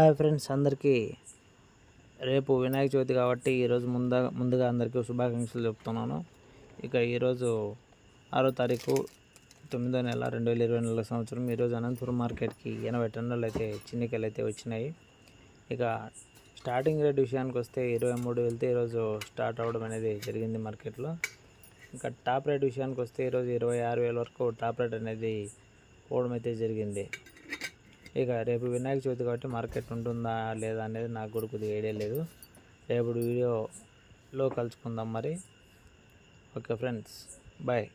Hi friends అందరికీ. రేపు వినాయక చవితి కాబట్టి ఈరోజు ముందుగా ముందుగా అందరికీ శుభాకాంక్షలు చెప్తున్నాను. ఇక ఈరోజు ఆరో తారీఖు తొమ్మిదో నెల రెండు వేల ఇరవై నాలుగు సంవత్సరం. ఈరోజు అనంతపురం మార్కెట్కి ఎనభై టన్నులు అయితే చిన్నికలు అయితే వచ్చినాయి. ఇక స్టార్టింగ్ రేట్ విషయానికి వస్తే ఇరవై మూడు వెళ్తే ఈరోజు స్టార్ట్ అవ్వడం అనేది జరిగింది మార్కెట్లో. ఇంకా టాప్ రేట్ విషయానికి వస్తే ఈరోజు ఇరవై ఆరు వేల వరకు టాప్ రేట్ అనేది పోవడం అయితే జరిగింది. ఇక రేపు వినాయక చవితి కాబట్టి మార్కెట్ ఉంటుందా లేదా అనేది నాకు కూడా కొద్దిగా ఐడియా లేదు. రేపు వీడియోలో కలుసుకుందాం మరి. Okay friends bye